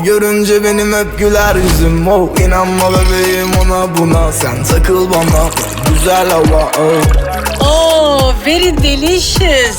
Seni görünce benim hep güler yüzüm oh inanma bebeğim ona buna Sen takıl bana güzel hava oh Oh, very delicious.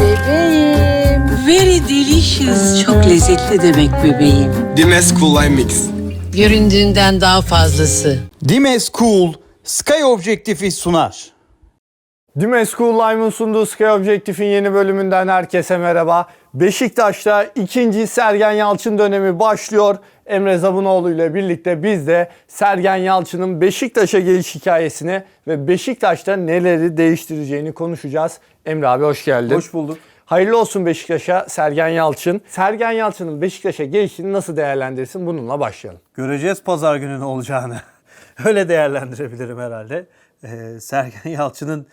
Bebeğim. Very delicious. Çok lezzetli demek bebeğim. Dimes Cool Mix. Göründüğünden daha fazlası. Dimes Cool Sky Objektifi sunar. Dimes School Lime'ın sunduğu Sky Objektif'in yeni bölümünden herkese merhaba. Beşiktaş'ta ikinci Sergen Yalçın dönemi başlıyor. Emre Zabunoğlu ile birlikte biz de Sergen Yalçın'ın Beşiktaş'a geliş hikayesini ve Beşiktaş'ta neleri değiştireceğini konuşacağız. Emre abi hoş geldin. Hoş bulduk. Hayırlı olsun Beşiktaş'a Sergen Yalçın. Sergen Yalçın'ın Beşiktaş'a gelişini nasıl değerlendirirsin? Bununla başlayalım. Göreceğiz pazar günü ne olacağını. Öyle değerlendirebilirim herhalde. Ee, Sergen Yalçın'ın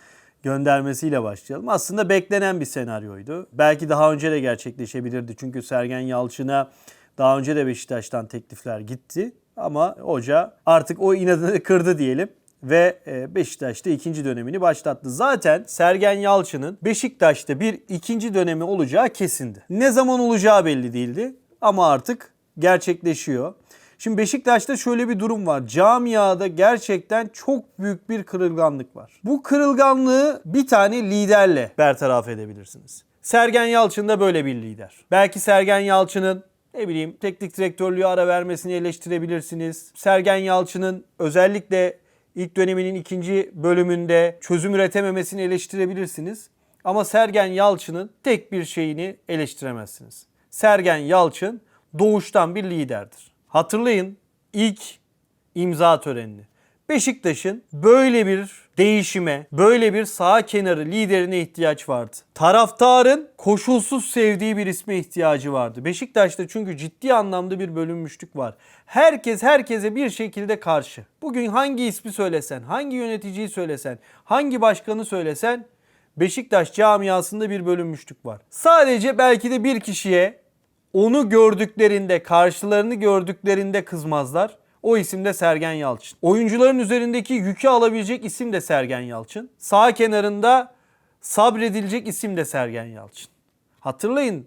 göndermesiyle başlayalım. Aslında beklenen bir senaryoydu. Belki daha önce de gerçekleşebilirdi. Çünkü Sergen Yalçın'a daha önce de Beşiktaş'tan teklifler gitti. Ama hoca artık o inadını kırdı diyelim ve e, Beşiktaş'ta ikinci dönemini başlattı. Zaten Sergen Yalçın'ın Beşiktaş'ta bir ikinci dönemi olacağı kesindi. Ne zaman olacağı belli değildi ama artık gerçekleşiyor. Şimdi Beşiktaş'ta şöyle bir durum var. Camiada gerçekten çok büyük bir kırılganlık var. Bu kırılganlığı bir tane liderle bertaraf edebilirsiniz. Sergen Yalçın da böyle bir lider. Belki Sergen Yalçın'ın ne bileyim teknik direktörlüğü ara vermesini eleştirebilirsiniz. Sergen Yalçın'ın özellikle ilk döneminin ikinci bölümünde çözüm üretememesini eleştirebilirsiniz. Ama Sergen Yalçın'ın tek bir şeyini eleştiremezsiniz. Sergen Yalçın doğuştan bir liderdir. Hatırlayın ilk imza törenini. Beşiktaş'ın böyle bir değişime, böyle bir sağ kenarı liderine ihtiyaç vardı. Taraftarın koşulsuz sevdiği bir isme ihtiyacı vardı. Beşiktaş'ta çünkü ciddi anlamda bir bölünmüşlük var. Herkes herkese bir şekilde karşı. Bugün hangi ismi söylesen, hangi yöneticiyi söylesen, hangi başkanı söylesen Beşiktaş camiasında bir bölünmüşlük var. Sadece belki de bir kişiye onu gördüklerinde, karşılarını gördüklerinde kızmazlar. O isim de Sergen Yalçın. Oyuncuların üzerindeki yükü alabilecek isim de Sergen Yalçın. Sağ kenarında sabredilecek isim de Sergen Yalçın. Hatırlayın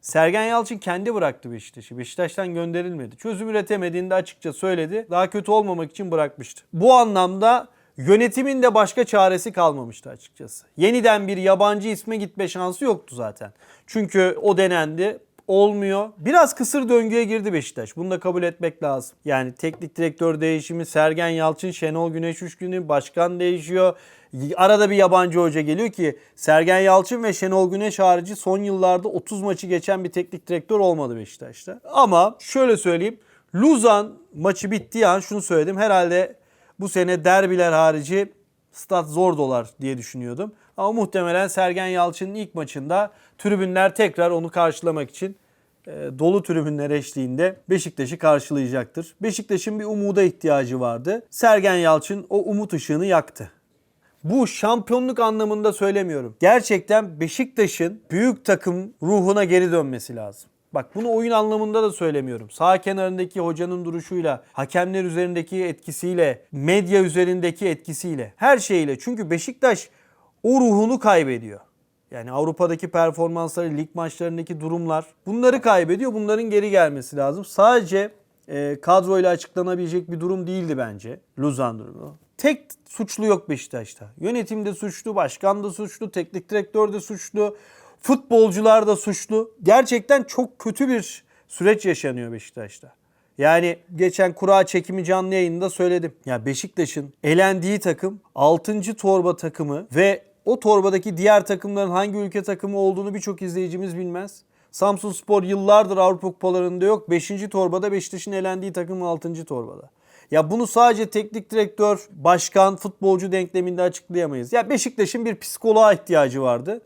Sergen Yalçın kendi bıraktı Beşiktaş'ı. Beşiktaş'tan gönderilmedi. Çözüm üretemediğini de açıkça söyledi. Daha kötü olmamak için bırakmıştı. Bu anlamda yönetimin de başka çaresi kalmamıştı açıkçası. Yeniden bir yabancı isme gitme şansı yoktu zaten. Çünkü o denendi olmuyor. Biraz kısır döngüye girdi Beşiktaş. Bunu da kabul etmek lazım. Yani teknik direktör değişimi, Sergen Yalçın, Şenol Güneş Üçgünü, başkan değişiyor. Arada bir yabancı hoca geliyor ki Sergen Yalçın ve Şenol Güneş harici son yıllarda 30 maçı geçen bir teknik direktör olmadı Beşiktaş'ta. Ama şöyle söyleyeyim. Luzan maçı bittiği an şunu söyledim. Herhalde bu sene derbiler harici stat zor dolar diye düşünüyordum. Ama muhtemelen Sergen Yalçın'ın ilk maçında tribünler tekrar onu karşılamak için e, dolu tribünler eşliğinde Beşiktaş'ı karşılayacaktır. Beşiktaş'ın bir umuda ihtiyacı vardı. Sergen Yalçın o umut ışığını yaktı. Bu şampiyonluk anlamında söylemiyorum. Gerçekten Beşiktaş'ın büyük takım ruhuna geri dönmesi lazım. Bak bunu oyun anlamında da söylemiyorum. Sağ kenarındaki hocanın duruşuyla, hakemler üzerindeki etkisiyle, medya üzerindeki etkisiyle, her şeyle. Çünkü Beşiktaş o ruhunu kaybediyor. Yani Avrupa'daki performansları, lig maçlarındaki durumlar bunları kaybediyor. Bunların geri gelmesi lazım. Sadece e, kadroyla açıklanabilecek bir durum değildi bence Luzan durumu. Tek suçlu yok Beşiktaş'ta. Yönetim de suçlu, başkan da suçlu, teknik direktör de suçlu, futbolcular da suçlu. Gerçekten çok kötü bir süreç yaşanıyor Beşiktaş'ta. Yani geçen kura çekimi canlı yayında söyledim. Ya Beşiktaş'ın elendiği takım 6. torba takımı ve o torbadaki diğer takımların hangi ülke takımı olduğunu birçok izleyicimiz bilmez. Samsun Spor yıllardır Avrupa kupalarında yok. 5. torbada Beşiktaş'ın elendiği takım 6. torbada. Ya bunu sadece teknik direktör, başkan, futbolcu denkleminde açıklayamayız. Ya Beşiktaş'ın bir psikoloğa ihtiyacı vardı.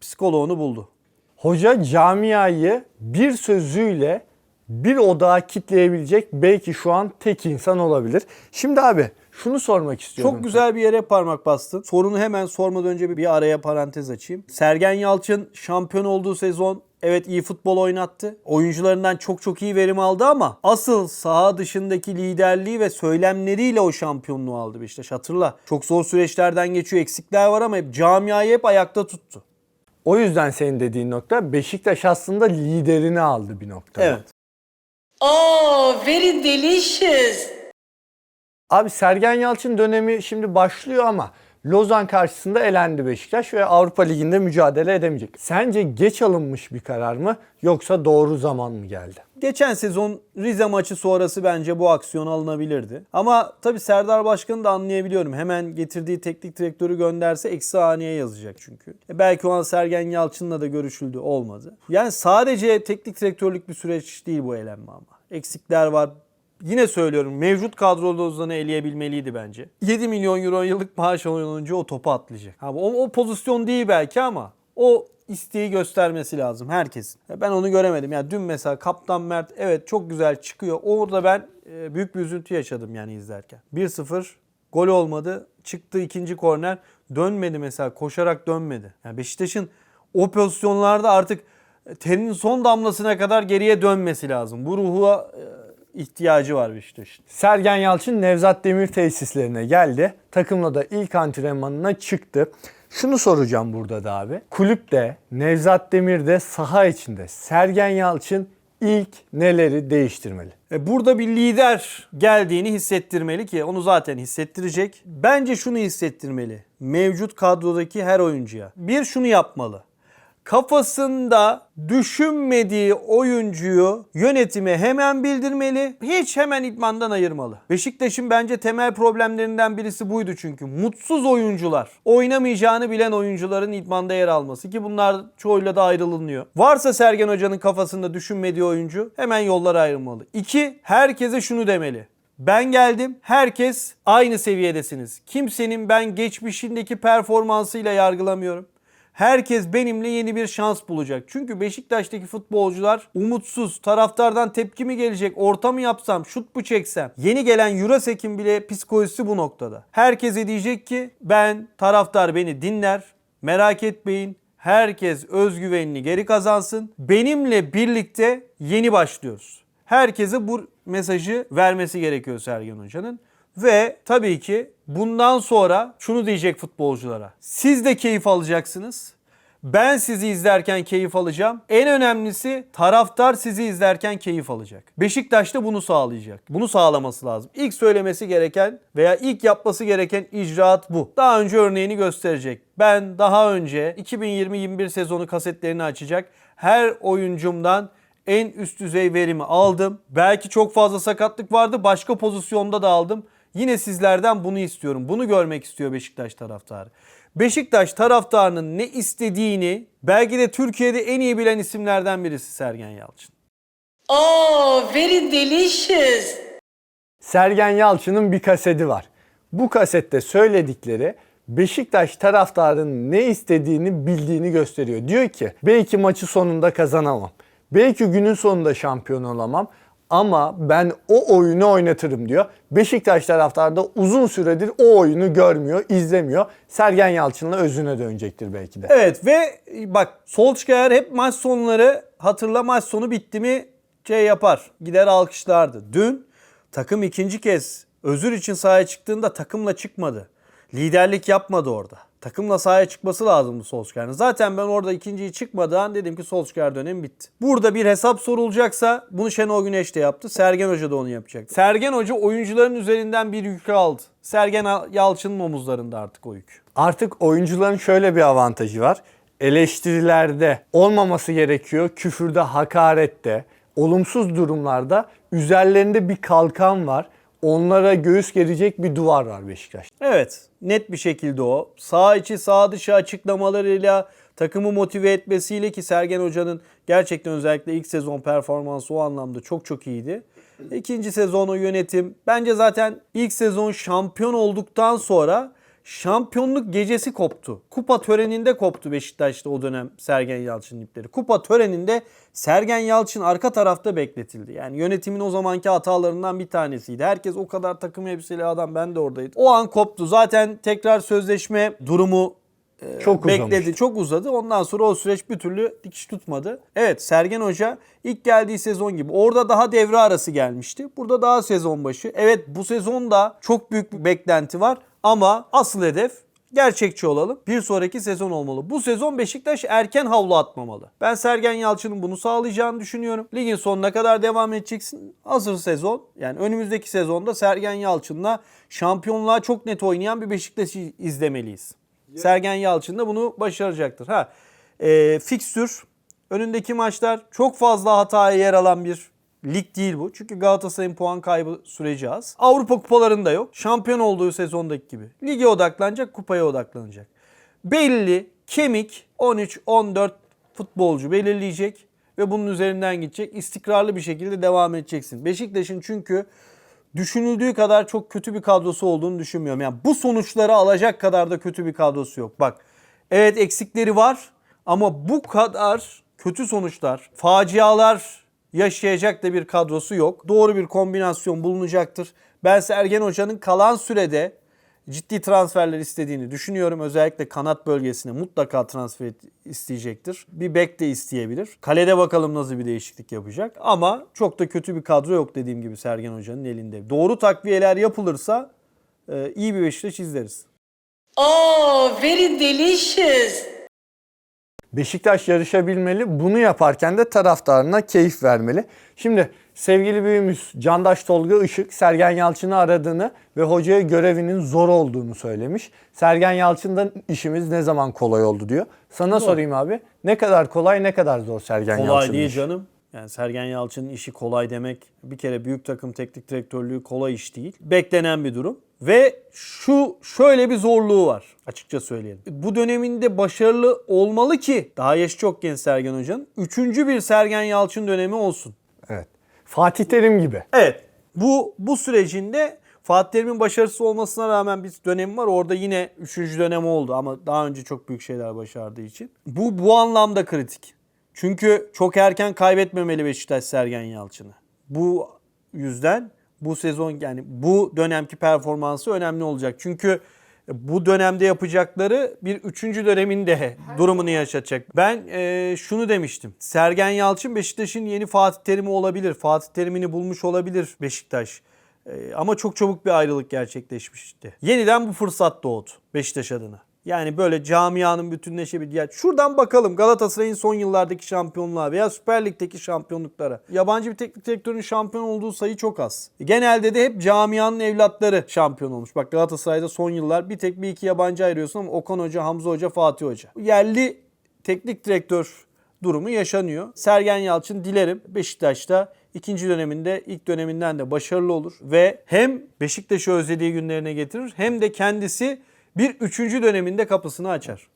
Psikoloğunu buldu. Hoca camiayı bir sözüyle bir odağa kitleyebilecek belki şu an tek insan olabilir. Şimdi abi şunu sormak istiyorum. Çok güzel bir yere parmak bastın. Sorunu hemen sormadan önce bir- bir araya parantez açayım. Sergen Yalçın şampiyon olduğu sezon evet iyi futbol oynattı. Oyuncularından çok çok iyi verim aldı ama asıl saha dışındaki liderliği ve söylemleriyle o şampiyonluğu aldı Beşiktaş. Hatırla. Çok zor süreçlerden geçiyor. Eksikler var ama hep camiayı hep ayakta tuttu. O yüzden senin dediğin nokta Beşiktaş aslında liderini aldı bir noktada. Evet. Oh, very delicious. Abi Sergen Yalçın dönemi şimdi başlıyor ama Lozan karşısında elendi Beşiktaş ve Avrupa Ligi'nde mücadele edemeyecek. Sence geç alınmış bir karar mı yoksa doğru zaman mı geldi? Geçen sezon Rize maçı sonrası bence bu aksiyon alınabilirdi. Ama tabii Serdar Başkan'ı da anlayabiliyorum. Hemen getirdiği teknik direktörü gönderse eksi haneye yazacak çünkü. E belki o an Sergen Yalçın'la da görüşüldü olmadı. Yani sadece teknik direktörlük bir süreç değil bu elenme ama. Eksikler var. Yine söylüyorum mevcut kadroda Ozan'ı eleyebilmeliydi bence. 7 milyon euro yıllık maaş alan o topu atlayacak. Ha, o, o pozisyon değil belki ama o isteği göstermesi lazım herkesin. Ben onu göremedim. Yani dün mesela Kaptan Mert evet çok güzel çıkıyor. Orada ben e, büyük bir üzüntü yaşadım yani izlerken. 1-0 gol olmadı. Çıktı ikinci korner. Dönmedi mesela. Koşarak dönmedi. Yani Beşiktaş'ın o pozisyonlarda artık terinin son damlasına kadar geriye dönmesi lazım. Bu ruha e, ihtiyacı var Beşiktaş'ın. Sergen Yalçın Nevzat Demir tesislerine geldi. Takımla da ilk antrenmanına çıktı. Şunu soracağım burada da abi. Kulüpte, Nevzat Demir'de saha içinde Sergen Yalçın ilk neleri değiştirmeli? E, Burada bir lider geldiğini hissettirmeli ki onu zaten hissettirecek. Bence şunu hissettirmeli. Mevcut kadrodaki her oyuncuya. Bir şunu yapmalı. Kafasında düşünmediği oyuncuyu yönetime hemen bildirmeli. Hiç hemen idmandan ayırmalı. Beşiktaş'ın bence temel problemlerinden birisi buydu çünkü. Mutsuz oyuncular. Oynamayacağını bilen oyuncuların idmanda yer alması ki bunlar çoğuyla da ayrılınıyor. Varsa Sergen Hoca'nın kafasında düşünmediği oyuncu hemen yollara ayrılmalı. İki, herkese şunu demeli. Ben geldim. Herkes aynı seviyedesiniz. Kimsenin ben geçmişindeki performansıyla yargılamıyorum. Herkes benimle yeni bir şans bulacak. Çünkü Beşiktaş'taki futbolcular umutsuz. Taraftardan tepki mi gelecek? Orta mı yapsam? Şut mu çeksem? Yeni gelen Jurasek'in bile psikolojisi bu noktada. Herkese diyecek ki ben taraftar beni dinler. Merak etmeyin. Herkes özgüvenini geri kazansın. Benimle birlikte yeni başlıyoruz. Herkese bu mesajı vermesi gerekiyor Sergen Hoca'nın. Ve tabii ki bundan sonra şunu diyecek futbolculara. Siz de keyif alacaksınız. Ben sizi izlerken keyif alacağım. En önemlisi taraftar sizi izlerken keyif alacak. Beşiktaş da bunu sağlayacak. Bunu sağlaması lazım. İlk söylemesi gereken veya ilk yapması gereken icraat bu. Daha önce örneğini gösterecek. Ben daha önce 2020-21 sezonu kasetlerini açacak. Her oyuncumdan en üst düzey verimi aldım. Belki çok fazla sakatlık vardı. Başka pozisyonda da aldım. Yine sizlerden bunu istiyorum. Bunu görmek istiyor Beşiktaş taraftarı. Beşiktaş taraftarının ne istediğini belki de Türkiye'de en iyi bilen isimlerden birisi Sergen Yalçın. Oh, very delicious. Sergen Yalçın'ın bir kaseti var. Bu kasette söyledikleri Beşiktaş taraftarının ne istediğini bildiğini gösteriyor. Diyor ki belki maçı sonunda kazanamam. Belki günün sonunda şampiyon olamam. Ama ben o oyunu oynatırım diyor. Beşiktaş taraftarı uzun süredir o oyunu görmüyor, izlemiyor. Sergen Yalçın'la özüne dönecektir belki de. Evet ve bak Solskjaer hep maç sonları hatırla maç sonu bitti mi şey yapar. Gider alkışlardı. Dün takım ikinci kez özür için sahaya çıktığında takımla çıkmadı. Liderlik yapmadı orada. Takımla sahaya çıkması lazımdı Solskjaer'in. Zaten ben orada ikinciyi çıkmadan dedim ki Solskjaer dönemi bitti. Burada bir hesap sorulacaksa bunu Şenol Güneş de yaptı. Sergen Hoca da onu yapacak. Sergen Hoca oyuncuların üzerinden bir yükü aldı. Sergen Yalçın'ın omuzlarında artık o yük. Artık oyuncuların şöyle bir avantajı var. Eleştirilerde olmaması gerekiyor. Küfürde, hakarette, olumsuz durumlarda üzerlerinde bir kalkan var. Onlara göğüs gerecek bir duvar var Beşiktaş. Evet net bir şekilde o. Sağ içi sağ dışı açıklamalarıyla takımı motive etmesiyle ki Sergen Hoca'nın gerçekten özellikle ilk sezon performansı o anlamda çok çok iyiydi. İkinci sezon o yönetim bence zaten ilk sezon şampiyon olduktan sonra şampiyonluk gecesi koptu. Kupa töreninde koptu Beşiktaş'ta o dönem Sergen Yalçın ipleri. Kupa töreninde Sergen Yalçın arka tarafta bekletildi. Yani yönetimin o zamanki hatalarından bir tanesiydi. Herkes o kadar takım elbiseli adam ben de oradaydım. O an koptu. Zaten tekrar sözleşme durumu Çok uzamış. bekledi. Çok uzadı. Ondan sonra o süreç bir türlü dikiş tutmadı. Evet Sergen Hoca ilk geldiği sezon gibi. Orada daha devre arası gelmişti. Burada daha sezon başı. Evet bu sezonda çok büyük bir beklenti var. Ama asıl hedef gerçekçi olalım. Bir sonraki sezon olmalı. Bu sezon Beşiktaş erken havlu atmamalı. Ben Sergen Yalçın'ın bunu sağlayacağını düşünüyorum. Ligin sonuna kadar devam edeceksin. Hazır sezon yani önümüzdeki sezonda Sergen Yalçın'la şampiyonluğa çok net oynayan bir Beşiktaş'ı izlemeliyiz. Sergen Yalçın da bunu başaracaktır. Ha, e, fikstür önündeki maçlar çok fazla hataya yer alan bir lig değil bu. Çünkü Galatasaray'ın puan kaybı süreci az. Avrupa kupalarında yok. Şampiyon olduğu sezondaki gibi. Lige odaklanacak, kupaya odaklanacak. Belli, kemik 13-14 futbolcu belirleyecek ve bunun üzerinden gidecek. İstikrarlı bir şekilde devam edeceksin. Beşiktaş'ın çünkü düşünüldüğü kadar çok kötü bir kadrosu olduğunu düşünmüyorum. Yani bu sonuçları alacak kadar da kötü bir kadrosu yok. Bak evet eksikleri var ama bu kadar kötü sonuçlar, facialar yaşayacak da bir kadrosu yok. Doğru bir kombinasyon bulunacaktır. Ben Sergen Hoca'nın kalan sürede ciddi transferler istediğini düşünüyorum. Özellikle kanat bölgesine mutlaka transfer isteyecektir. Bir bek de isteyebilir. Kalede bakalım nasıl bir değişiklik yapacak. Ama çok da kötü bir kadro yok dediğim gibi Sergen Hoca'nın elinde. Doğru takviyeler yapılırsa e, iyi bir Beşiktaş izleriz. Oh, very delicious. Beşiktaş yarışabilmeli. Bunu yaparken de taraftarına keyif vermeli. Şimdi sevgili büyüğümüz Candaş Tolga Işık Sergen Yalçın'ı aradığını ve hocaya görevinin zor olduğunu söylemiş. Sergen Yalçın'dan işimiz ne zaman kolay oldu diyor. Sana sorayım abi. Ne kadar kolay ne kadar zor Sergen Kolay Yalçın'ın değil işi? canım. Yani Sergen Yalçın'ın işi kolay demek bir kere büyük takım teknik direktörlüğü kolay iş değil. Beklenen bir durum. Ve şu şöyle bir zorluğu var açıkça söyleyelim. Bu döneminde başarılı olmalı ki daha yaşı çok genç Sergen Hoca'nın. Üçüncü bir Sergen Yalçın dönemi olsun. Evet. Fatih Terim gibi. Evet. Bu bu sürecinde Fatih Terim'in başarısız olmasına rağmen bir dönemi var. Orada yine üçüncü dönem oldu ama daha önce çok büyük şeyler başardığı için. Bu bu anlamda kritik. Çünkü çok erken kaybetmemeli Beşiktaş Sergen Yalçın'ı. Bu yüzden bu sezon yani bu dönemki performansı önemli olacak. Çünkü bu dönemde yapacakları bir üçüncü döneminde durumunu yaşatacak. Ben e, şunu demiştim. Sergen Yalçın Beşiktaş'ın yeni Fatih Terim'i olabilir. Fatih Terim'ini bulmuş olabilir Beşiktaş. E, ama çok çabuk bir ayrılık gerçekleşmişti. Yeniden bu fırsat doğdu Beşiktaş adına. Yani böyle camianın bütünleşebildiği. Yani şuradan bakalım Galatasaray'ın son yıllardaki şampiyonluğa veya Süper Lig'deki şampiyonluklara. Yabancı bir teknik direktörün şampiyon olduğu sayı çok az. Genelde de hep camianın evlatları şampiyon olmuş. Bak Galatasaray'da son yıllar bir tek bir iki yabancı ayırıyorsun ama Okan Hoca, Hamza Hoca, Fatih Hoca. Yerli teknik direktör durumu yaşanıyor. Sergen Yalçın dilerim Beşiktaş'ta ikinci döneminde ilk döneminden de başarılı olur ve hem Beşiktaş'ı özlediği günlerine getirir hem de kendisi bir üçüncü döneminde kapısını açar.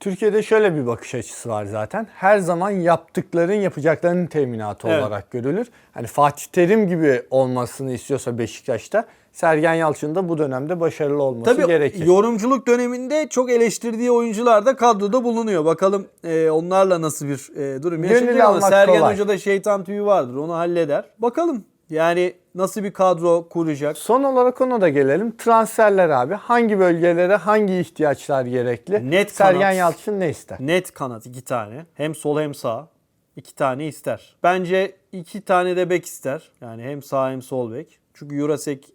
Türkiye'de şöyle bir bakış açısı var zaten. Her zaman yaptıkların yapacaklarının teminatı Evet. olarak görülür. Hani Fatih Terim gibi olmasını istiyorsa Beşiktaş'ta Sergen Yalçın da bu dönemde başarılı olması Tabii gerekir. yorumculuk döneminde çok eleştirdiği oyuncular da kadroda bulunuyor. Bakalım e, onlarla nasıl bir e, durum Gönül yaşayacak ama Sergen kolay. Hoca'da şeytan tüyü vardır onu halleder. Bakalım yani nasıl bir kadro kuracak. Son olarak ona da gelelim. Transferler abi. Hangi bölgelere hangi ihtiyaçlar gerekli? Net Sergen kanat. Yalçın ne ister? Net kanat iki tane. Hem sol hem sağ. iki tane ister. Bence iki tane de bek ister. Yani hem sağ hem sol bek. Çünkü Jurasek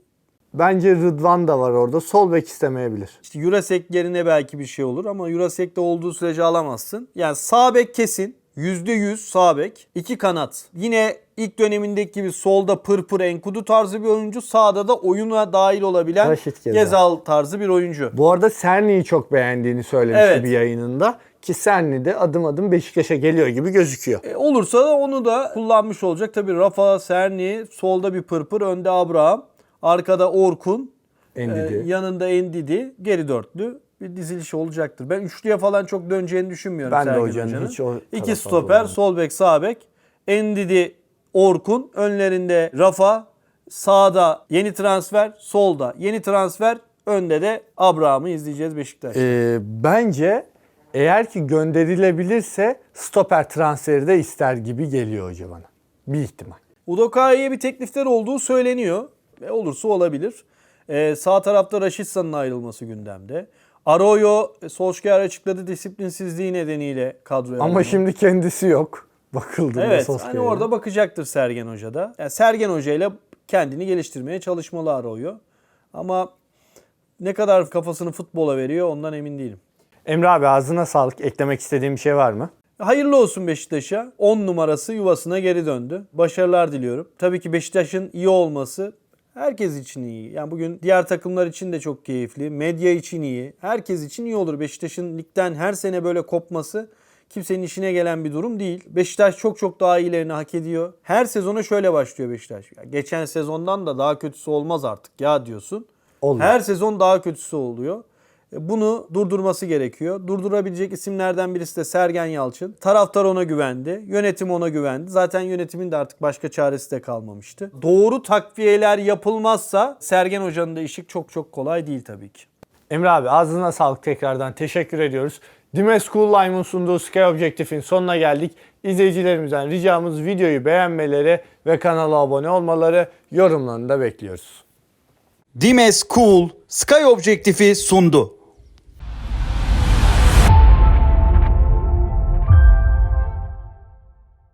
Bence Rıdvan da var orada. Sol bek istemeyebilir. işte Jurasek yerine belki bir şey olur ama Jurasek'te olduğu sürece alamazsın. Yani sağ bek kesin. %100 sağ bek. iki kanat. Yine ilk dönemindeki gibi solda pırpır enkudu tarzı bir oyuncu. Sağda da oyuna dahil olabilen Raşit Gezal. Gezal tarzı bir oyuncu. Bu arada Serni'yi çok beğendiğini söylemişti Evet. bir yayınında. Ki Serni de adım adım Beşiktaş'a geliyor gibi gözüküyor. E, olursa da onu da kullanmış olacak. Tabii Rafa, Serni, solda bir pırpır, önde Abraham, arkada Orkun, Endidi. e, yanında Endidi, geri dörtlü bir diziliş olacaktır. Ben üçlüye falan çok döneceğini düşünmüyorum Ben de Sergen hocanın Hoca'nın. hiç o İki stoper, sol bek, sağ bek. Endidi, Orkun, önlerinde Rafa, sağda yeni transfer, solda yeni transfer, önde de Abraham'ı izleyeceğiz Beşiktaş. Ee, bence eğer ki gönderilebilirse stoper transferi de ister gibi geliyor hoca bana. Bir ihtimal. Udokai'ye bir teklifler olduğu söyleniyor. Ve olursa olabilir. Ee, sağ tarafta Raşitsa'nın ayrılması gündemde. Arroyo e, Solskjaer açıkladı disiplinsizliği nedeniyle kadroya Ama alındı. şimdi kendisi yok. Bakıldığında Evet Solskjaer'e. hani orada bakacaktır Sergen Hoca da. Yani Sergen Hoca ile kendini geliştirmeye çalışmalı Arroyo. Ama ne kadar kafasını futbola veriyor ondan emin değilim. Emre abi ağzına sağlık. Eklemek istediğim bir şey var mı? Hayırlı olsun Beşiktaş'a. 10 numarası yuvasına geri döndü. Başarılar diliyorum. Tabii ki Beşiktaş'ın iyi olması herkes için iyi. Yani bugün diğer takımlar için de çok keyifli. Medya için iyi. Herkes için iyi olur. Beşiktaş'ın ligden her sene böyle kopması kimsenin işine gelen bir durum değil. Beşiktaş çok çok daha iyilerini hak ediyor. Her sezona şöyle başlıyor Beşiktaş. Ya geçen sezondan da daha kötüsü olmaz artık ya diyorsun. Olmaz. Her sezon daha kötüsü oluyor. E, Bunu durdurması gerekiyor. Durdurabilecek isimlerden birisi de Sergen Yalçın. Taraftar ona güvendi. Yönetim ona güvendi. Zaten yönetimin de artık başka çaresi de kalmamıştı. Doğru takviyeler yapılmazsa Sergen Hoca'nın da işi çok çok kolay değil tabii ki. Emre abi ağzına sağlık tekrardan. Teşekkür ediyoruz. Dime School Lime'ın sunduğu Sky Objective'in sonuna geldik. İzleyicilerimizden ricamız videoyu beğenmeleri ve kanala abone olmaları, yorumlarını da bekliyoruz. Dimes Cool Sky Objektifi sundu.